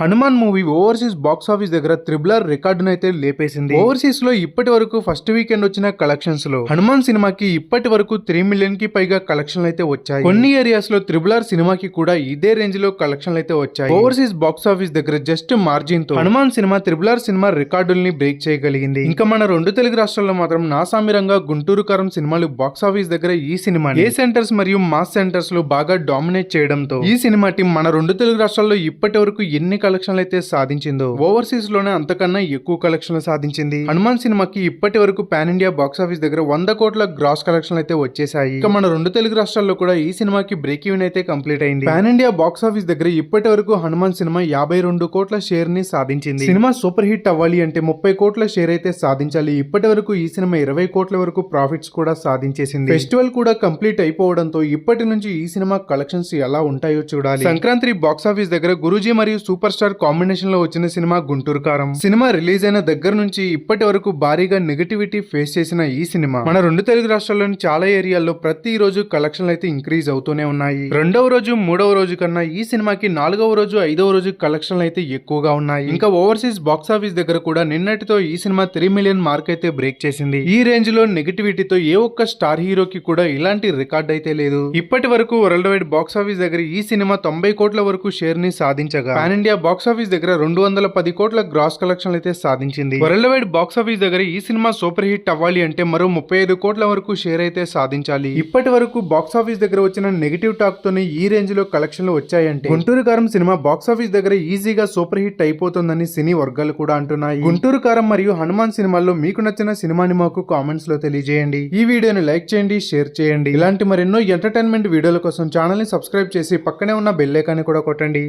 Hanuman movie overseas box office దగ్గర triple R రికార్డునైతే లేపేసింది. ఓవర్సీస్లో ఇప్పటి వరకు ఫస్ట్ వీకెండ్ వచ్చిన కలెక్షన్స్లో హనుమాన్ సినిమాకి ఇప్పటి వరకు త్రీ మిలియన్కి పైగా కలెక్షన్లు అయితే వచ్చాయి. కొన్ని ఏరియాస్లో త్రిబులర్ సినిమాకి కూడా ఇదే రేంజ్లో కలెక్షన్లు అయితే వచ్చాయి. ఓవర్సీస్ బాక్స్ ఆఫీస్ దగ్గర just మార్జిన్తో Hanuman cinema triple R cinema రికార్డుల్ని break చేయగలిగింది. ఇంకా మన రెండు తెలుగు రాష్ట్రాల్లో మాత్రం నాసామిరంగా గుంటూరు కారం సినిమాలు బాక్స్ ఆఫీస్ దగ్గర ఈ సినిమా ఏ సెంటర్స్ మరియు మాస్ సెంటర్స్లో బాగా డామినేట్ చేయడంతో ఈ సినిమా టీం మన రెండు తెలుగు రాష్ట్రాల్లో ఇప్పటి వరకు ఎన్ని కలెక్షన్లు అయితే సాధించిందో? ఓవర్సీస్లోనే అంతకన్నా ఎక్కువ కలెక్షన్లు సాధించింది. హనుమాన్ సినిమాకి ఇప్పటి వరకు పాన్ ఇండియా బాక్స్ ఆఫీస్ దగ్గర వంద కోట్ల గ్రాస్ కలెక్షన్లు అయితే వచ్చేసాయి ఇక మన రెండు తెలుగు రాష్ట్రాల్లో కూడా ఈ సినిమాకి బ్రేక్ ఈవెన్ అయితే కంప్లీట్ అయింది. పాన్ ఇండియా బాక్స్ ఆఫీస్ దగ్గర ఇప్పటి వరకు హనుమాన్ సినిమా యాభై రెండు కోట్ల షేర్ని సాధించింది. సినిమా సూపర్ హిట్ అవ్వాలి అంటే ముప్పై కోట్ల షేర్ అయితే సాధించాలి. ఇప్పటి వరకు ఈ సినిమా ఇరవై కోట్ల వరకు ప్రాఫిట్స్ కూడా సాధించేసింది. ఫెస్టివల్ కూడా కంప్లీట్ అయిపోవడంతో ఇప్పటి నుంచి ఈ సినిమా కలెక్షన్స్ ఎలా ఉంటాయో చూడాలి. సంక్రాంతి బాక్స్ ఆఫీస్ దగ్గర గురూజీ మరియు సూపర్ స్టార్ కాంబినేషన్లో వచ్చిన సినిమా గుంటూరు కారం. సినిమా రిలీజ్ అయిన దగ్గర నుంచి ఇప్పటి వరకు భారీగా నెగటివిటీ ఫేస్ చేసిన ఈ సినిమా. మన రెండు తెలుగు రాష్ట్రాల్లోని చాలా ఏరియాల్లో ప్రతి రోజు కలెక్షన్లు అయితే ఇంక్రీజ్ అవుతూనే ఉన్నాయి. రెండవ రోజు మూడవ రోజు కన్నా ఈ సినిమాకి నాలుగవ రోజు ఐదవ రోజు కలెక్షన్లు అయితే ఎక్కువగా ఉన్నాయి. ఇంకా ఓవర్సీస్ బాక్స్ ఆఫీస్ దగ్గర కూడా నిన్నటితో ఈ సినిమా త్రీ మిలియన్ మార్క్ అయితే బ్రేక్ చేసింది. ఈ రేంజ్లో నెగటివిటీతో ఏ ఒక్క స్టార్ హీరోకి కూడా ఇలాంటి రికార్డ్ అయితే లేదు. ఇప్పటి వరకు వరల్డ్ వైడ్ బాక్స్ ఆఫీస్ దగ్గర ఈ సినిమా తొంభై కోట్ల వరకు షేర్ని సాధించగా. పాన్ ఇండియా బాక్స్ ఆఫీస్ దగ్గర రెండు వందల పది కోట్ల గ్రాస్ కలెక్షన్లు అయితే సాధించింది. వరల్డ్ వైడ్ బాక్స్ ఆఫీస్ దగ్గర ఈ సినిమా సూపర్ హిట్ అవ్వాలి అంటే మరో ముప్పై ఐదు కోట్ల వరకు షేర్ అయితే సాధించాలి. ఇప్పటి వరకు బాక్స్ ఆఫీస్ దగ్గర వచ్చిన నెగిటివ్ టాక్ తోనే ఈ రేంజ్లో కలెక్షన్లు వచ్చాయంటే గుంటూరు కారం సినిమా బాక్స్ ఆఫీస్ దగ్గర ఈజీగా సూపర్ హిట్ అయిపోతుందని సినీ వర్గాలు కూడా అంటున్నాయి. గుంటూరు కారం మరియు హనుమాన్ సినిమాల్లో మీకు నచ్చిన సినిమాని మాకు కామెంట్స్లో తెలియజేయండి. ఈ వీడియోని లైక్ చేయండి షేర్ చేయండి. ఇలాంటి మరెన్నో ఎంటర్టైన్మెంట్ వీడియోల కోసం ఛానల్ని సబ్స్క్రైబ్ చేసి పక్కనే ఉన్న బెల్ ఐకాన్ని కూడా కొట్టండి.